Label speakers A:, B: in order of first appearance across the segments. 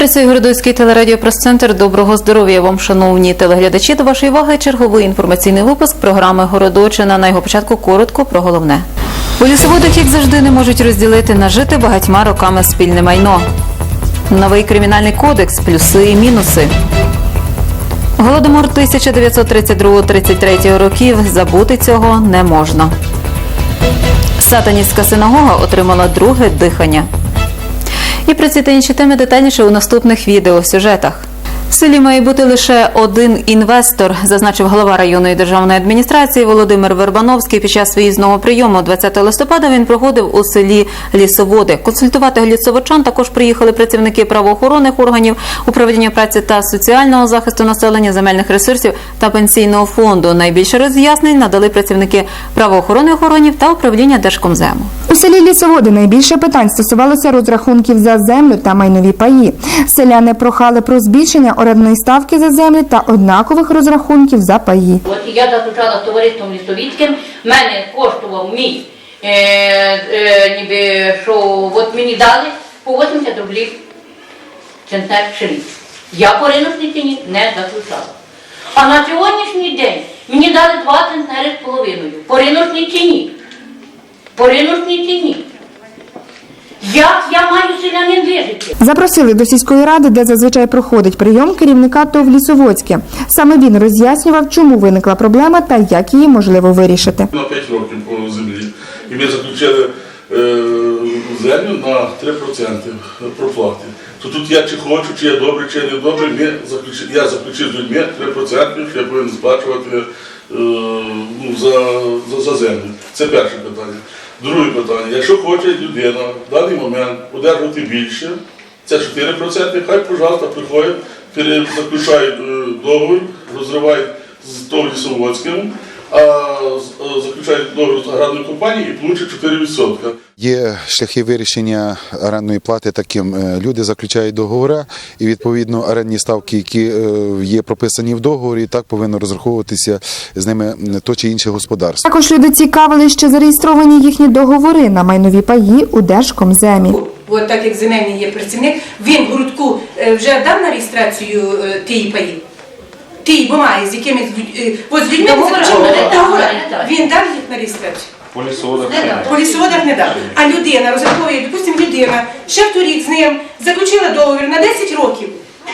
A: Працює Городоцький телерадіопрес-центр. Доброго здоров'я вам, шановні телеглядачі. До вашої уваги черговий інформаційний випуск програми Городочина. На його початку коротко про головне. У лісоводах, як завжди, не можуть розділити нажити багатьма роками спільне майно. Новий кримінальний кодекс, плюси і мінуси. Голодомор 1932-33 років забути цього не можна. Сатанівська синагога отримала друге дихання. І про ці та інші теми детальніше у наступних відеосюжетах. В селі має бути лише один інвестор, зазначив голова районної державної адміністрації Володимир Вербановський. Під час виїзного прийому 20 листопада він проходив у селі Лісоводи. Консультувати лісовичан також приїхали працівники правоохоронних органів, управління праці та соціального захисту населення, земельних ресурсів та пенсійного фонду. Найбільше роз'яснень надали працівники правоохоронних органів та управління Держкомзему.
B: Селі Лісоводи найбільше питань стосувалося розрахунків за землю та майнові паї. Селяни прохали про збільшення орендної ставки за землю та однакових розрахунків за паї.
C: От я заключала з товариством Лісовіцьким, мене коштував мій, е, е, ніби, що от мені дали по 80 рублів центнер пшениці. Я по риночній ціні не заключала. А на сьогоднішній день мені дали 2 центнери з половиною. По риночній ціні. По риночній ціні. Як я маю селянин вижити?
B: Запросили до сільської ради, де зазвичай проходить прийом керівника ТОВ Лісоводське. Саме він роз'яснював, чому виникла проблема та як її можливо вирішити.
D: на 5 років по землі. І ми заключили е, землю на 3% проплати. То тут я чи хочу, чи я добре, чи я не добре, ми заключи, я заключив з людьми 3%, що я повинен сплачувати е, ну, за, за, за землю. Це перше питання. Друге питання. Якщо хоче людина в даний момент одержувати більше, це 4%, хай, пожалуйста, приходять, заключають е, договір, розривають з того лісоводським, а е, заключають договір з аграрною компанією і получать 4%.
E: Є шляхи вирішення орендної плати таким. Е, Люди заключають договори і відповідно орендні ставки, які е, є прописані в договорі, так повинно розраховуватися з ними то чи інше господарство.
B: Також люди цікавили, що зареєстровані їхні договори на майнові паї у Держкомземі.
F: От так як земельний є працівник, він в грудку вже дав на реєстрацію тієї паї. Тієї бумаги, з якими з е, от з людьми. Він дав їх на реєстрацію.
G: По лісоводах
C: Не.
F: По лісоводах не дав. А людина розраховує, допустимо, людина ще в торік з ним заключила договір на 10 років.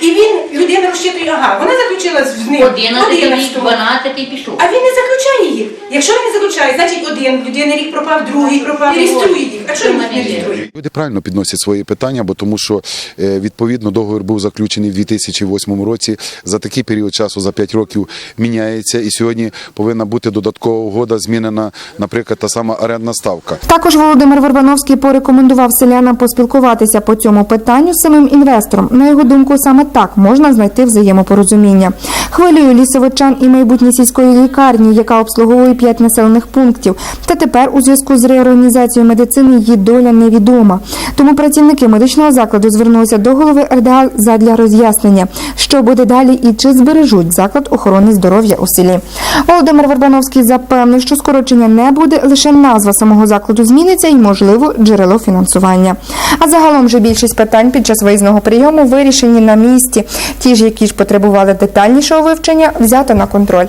F: І він, людина розчитує, ага, вона заключила з ним
C: 11 рік,
F: 11
C: 12 пішов.
F: а він не заключає їх. Якщо він не заключає, значить один, людина рік пропав, другий пропав, реєструє їх. А що він їх не реєструє?
E: Люди правильно підносять свої питання, бо тому що е, відповідно договір був заключений в 2008 році. За такий період часу, за 5 років, міняється, і сьогодні повинна бути додаткова угода, змінена, наприклад, та сама орендна ставка.
B: Також Володимир Вербановський порекомендував селянам поспілкуватися по цьому питанню з самим інвестором. На його думку, саме так можна знайти взаємопорозуміння. Хвилює лісовичан і майбутнє сільської лікарні, яка обслуговує п'ять населених пунктів. Та тепер у зв'язку з реорганізацією медицини її доля невідома. Тому працівники медичного закладу звернулися до голови РДА задля роз'яснення, що буде далі і чи збережуть заклад охорони здоров'я у селі. Володимир Вербановський запевнив, що скорочення не буде, лише назва самого закладу зміниться і, можливо, джерело фінансування. А загалом же більшість питань під час виїзного прийому вирішені на місці. Ті ж, які ж потребували детальнішого вивчення, взято на контроль.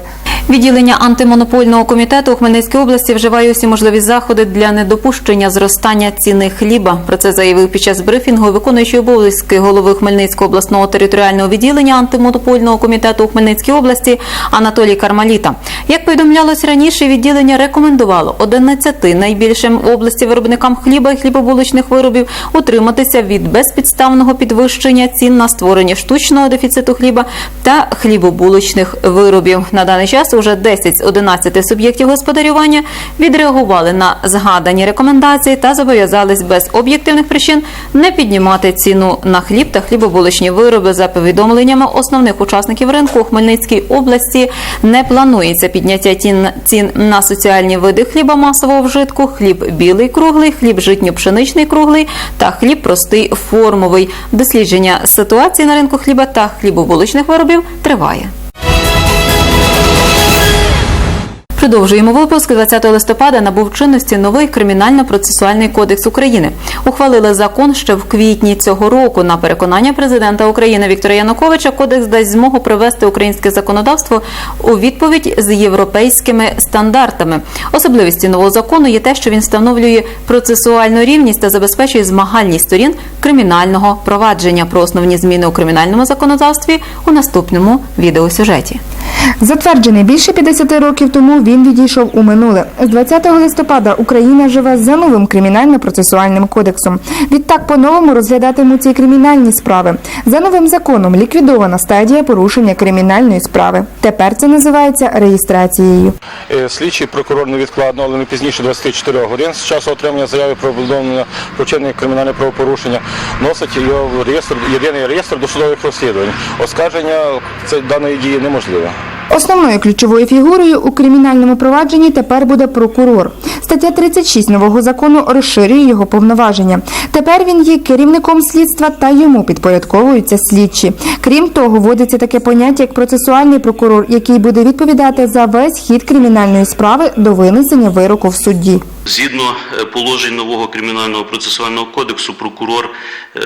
A: Відділення антимонопольного комітету у Хмельницькій області вживає усі можливі заходи для недопущення зростання ціни хліба. Про це заявив під час брифінгу виконуючий обов'язки голови Хмельницького обласного територіального відділення антимонопольного комітету у Хмельницькій області Анатолій Кармаліта. Як повідомлялось раніше, відділення рекомендувало 11 найбільшим області виробникам хліба і хлібобулочних виробів утриматися від безпідставного підвищення цін на створення штучного дефіциту хліба та хлібобулочних виробів. На даний час уже 10 з 11 суб'єктів господарювання відреагували на згадані рекомендації та зобов'язались без об'єктивних причин не піднімати ціну на хліб та хлібобулочні вироби. За повідомленнями основних учасників ринку у Хмельницькій області не планується підняття цін на соціальні види хліба масового вжитку, хліб білий круглий, хліб житньо-пшеничний круглий та хліб простий формовий. Дослідження ситуації на ринку хліба та хлібобуличних виробів триває. Продовжуємо випуск. 20 листопада набув чинності новий кримінально-процесуальний кодекс України. Ухвалили закон ще в квітні цього року. На переконання президента України Віктора Януковича, кодекс дасть змогу привести українське законодавство у відповідь з європейськими стандартами. Особливістю нового закону є те, що він встановлює процесуальну рівність та забезпечує змагальність сторін кримінального провадження. Про основні зміни у кримінальному законодавстві у наступному відеосюжеті.
B: Затверджений більше 50 років тому, він відійшов у минуле. З 20 листопада Україна живе за новим кримінально-процесуальним кодексом. Відтак по-новому розглядатимуться і кримінальні справи. За новим законом ліквідована стадія порушення кримінальної справи. Тепер це називається реєстрацією.
G: Е, Слідчий прокурор невідкладно, але не пізніше 24 годин з часу отримання заяви про повідомлення про вчинення кримінальне правопорушення носить його в реєстр єдиний реєстр досудових розслідувань. Оскарження це даної дії неможливе.
B: Основною ключовою фігурою у кримінальному провадженні тепер буде прокурор. Стаття 36 нового закону розширює його повноваження. Тепер він є керівником слідства та йому підпорядковуються слідчі. Крім того, вводиться таке поняття як процесуальний прокурор, який буде відповідати за весь хід кримінальної справи до винесення вироку в суді.
H: Згідно е, положень нового кримінального процесуального кодексу, прокурор е,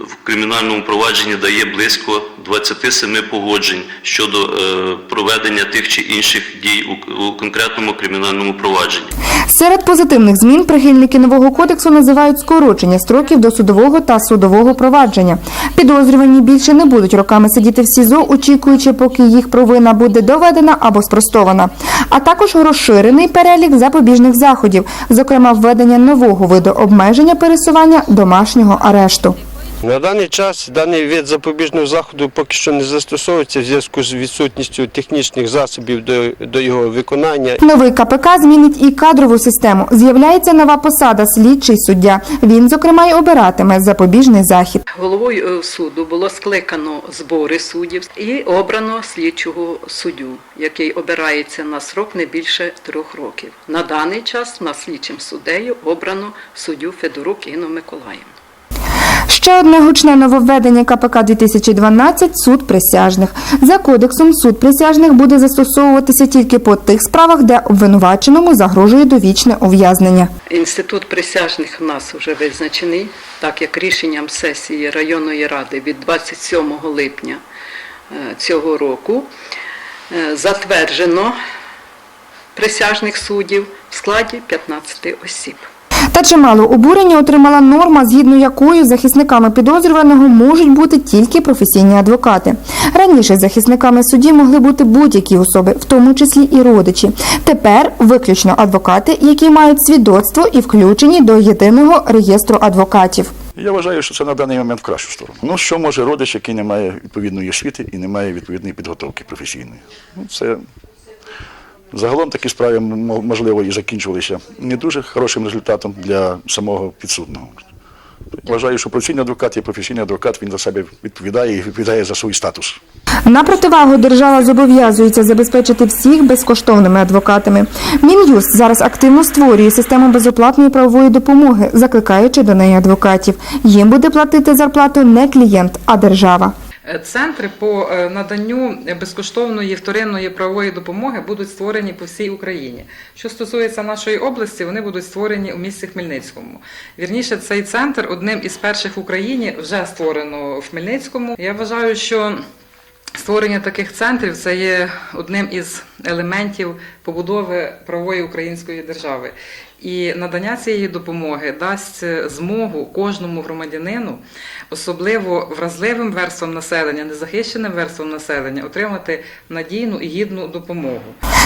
H: в кримінальному провадженні дає близько 27 погоджень щодо е, проведення тих чи інших дій у, конкретному кримінальному провадженні.
B: Серед позитивних змін прихильники нового кодексу називають скорочення строків до судового та судового провадження. Підозрювані більше не будуть роками сидіти в СІЗО, очікуючи, поки їх провина буде доведена або спростована. А також розширений перелік запобіжних заходів, зокрема введення нового виду обмеження пересування домашнього арешту.
I: На даний час даний вид запобіжного заходу поки що не застосовується в зв'язку з відсутністю технічних засобів до, до його виконання.
B: Новий КПК змінить і кадрову систему. З'являється нова посада слідчий суддя. Він, зокрема, й обиратиме запобіжний захід.
J: Головою е, суду було скликано збори суддів і обрано слідчого суддю, який обирається на срок не більше трьох років. На даний час на слідчим суддею обрано суддю Федорук Інну Миколаївну.
B: Ще одне гучне нововведення КПК 2012 – суд присяжних. За кодексом суд присяжних буде застосовуватися тільки по тих справах, де обвинуваченому загрожує довічне ув'язнення.
J: Інститут присяжних в нас вже визначений, так як рішенням сесії районної ради від 27 липня е, цього року е, затверджено присяжних суддів в складі 15 осіб.
B: Та чимало обурення отримала норма, згідно якої захисниками підозрюваного можуть бути тільки професійні адвокати. Раніше захисниками судді могли бути будь-які особи, в тому числі і родичі. Тепер виключно адвокати, які мають свідоцтво і включені до єдиного реєстру адвокатів.
K: Я вважаю, що це на даний момент в кращу сторону. Ну що може родич, який не має відповідної освіти і не має відповідної підготовки професійної? Ну, це загалом такі справи можливо і закінчувалися не дуже хорошим результатом для самого підсудного. Вважаю, що професійний адвокат є професійний адвокат, він за себе відповідає і відповідає за свій статус.
B: На противагу держава зобов'язується забезпечити всіх безкоштовними адвокатами. Мін'юст зараз активно створює систему безоплатної правової допомоги, закликаючи до неї адвокатів. Їм буде платити зарплату не клієнт, а держава.
L: Центри по е, наданню безкоштовної вторинної правової допомоги будуть створені по всій Україні. Що стосується нашої області, вони будуть створені у місті Хмельницькому. Вірніше, цей центр одним із перших в Україні вже створено в Хмельницькому. Я вважаю, що створення таких центрів це є одним із елементів побудови правової української держави. І надання цієї допомоги дасть змогу кожному громадянину, особливо вразливим верствам населення, незахищеним верствам населення, отримати надійну і гідну допомогу.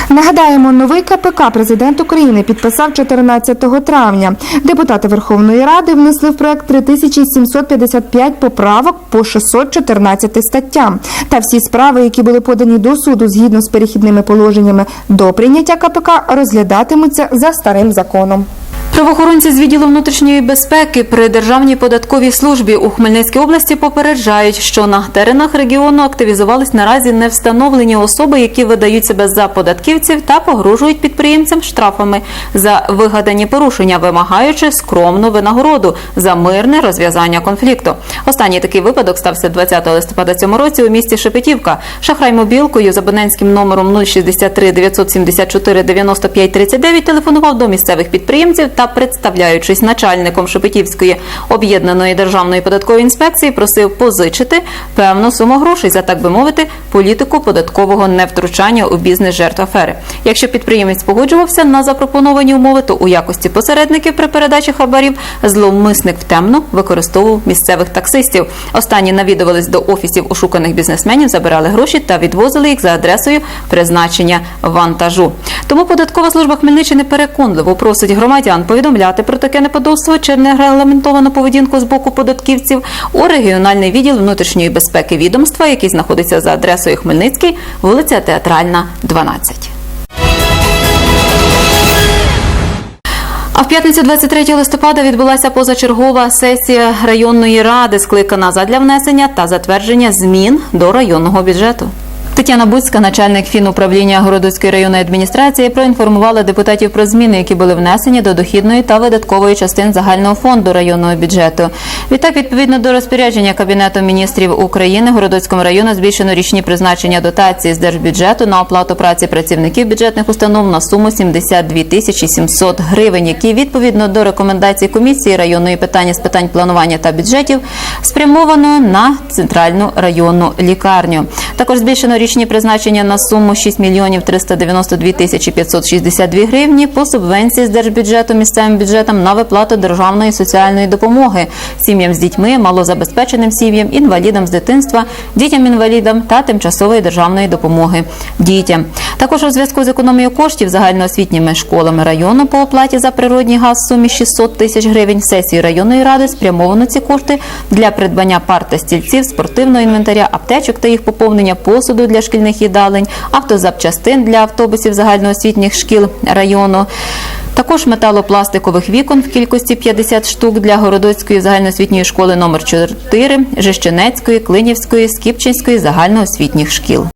B: Нагадаємо, новий КПК президент України підписав 14 травня. Депутати Верховної Ради внесли в проект 3755 поправок по 614 статтям. Та всі справи, які були подані до суду згідно з перехідними положеннями до прийняття КПК, розглядатимуться за старим законом. телефоном.
A: Правоохоронці з відділу внутрішньої безпеки при Державній податковій службі у Хмельницькій області попереджають, що на теренах регіону активізувались наразі не встановлені особи, які видають себе за податківців та погрожують підприємцям штрафами за вигадані порушення, вимагаючи скромну винагороду за мирне розв'язання конфлікту. Останній такий випадок стався 20 листопада цьому році у місті Шепетівка. Шахрай мобілкою з абонентським номером 063 974 95 39 телефонував до місцевих підприємців та, представляючись начальником Шепетівської об'єднаної державної податкової інспекції, просив позичити певну суму грошей за так би мовити політику податкового невтручання у бізнес жертв афери. Якщо підприємець погоджувався на запропоновані умови, то у якості посередників при передачі хабарів зловмисник втемно використовував місцевих таксистів. Останні навідувались до офісів ошуканих бізнесменів, забирали гроші та відвозили їх за адресою призначення вантажу. Тому податкова служба Хмельниччини переконливо просить громадян повідомляти про таке неподобство чи нерегламентовану поведінку з боку податківців у регіональний відділ внутрішньої безпеки відомства, який знаходиться за адресою Хмельницький, вулиця Театральна, 12. А в п'ятницю 23 листопада відбулася позачергова сесія районної ради, скликана задля внесення та затвердження змін до районного бюджету. Тетяна Буцька, начальник фінуправління Городоцької районної адміністрації, проінформувала депутатів про зміни, які були внесені до дохідної та видаткової частин загального фонду районного бюджету. Відтак, відповідно до розпорядження Кабінету міністрів України, Городоцькому району збільшено річні призначення дотації з держбюджету на оплату праці працівників бюджетних установ на суму 72 тисячі 700 гривень, які відповідно до рекомендацій комісії районної питання з питань планування та бюджетів спрямовано на центральну районну лікарню. Також збільшено річні призначення на суму 6 мільйонів 392 тисячі 562 гривні по субвенції з держбюджету місцевим бюджетам на виплату державної соціальної допомоги сім'ям з дітьми, малозабезпеченим сім'ям, інвалідам з дитинства, дітям-інвалідам та тимчасової державної допомоги дітям. Також у зв'язку з економією коштів загальноосвітніми школами району по оплаті за природній газ в сумі 600 тисяч гривень сесії районної ради спрямовано ці кошти для придбання пар та стільців, спортивного інвентаря, аптечок та їх поповнення посуду для шкільних їдалень, автозапчастин для автобусів загальноосвітніх шкіл району. Також металопластикових вікон в кількості 50 штук для Городоцької загальноосвітньої школи номер 4 Жищенецької, Клинівської, Скіпчинської загальноосвітніх шкіл.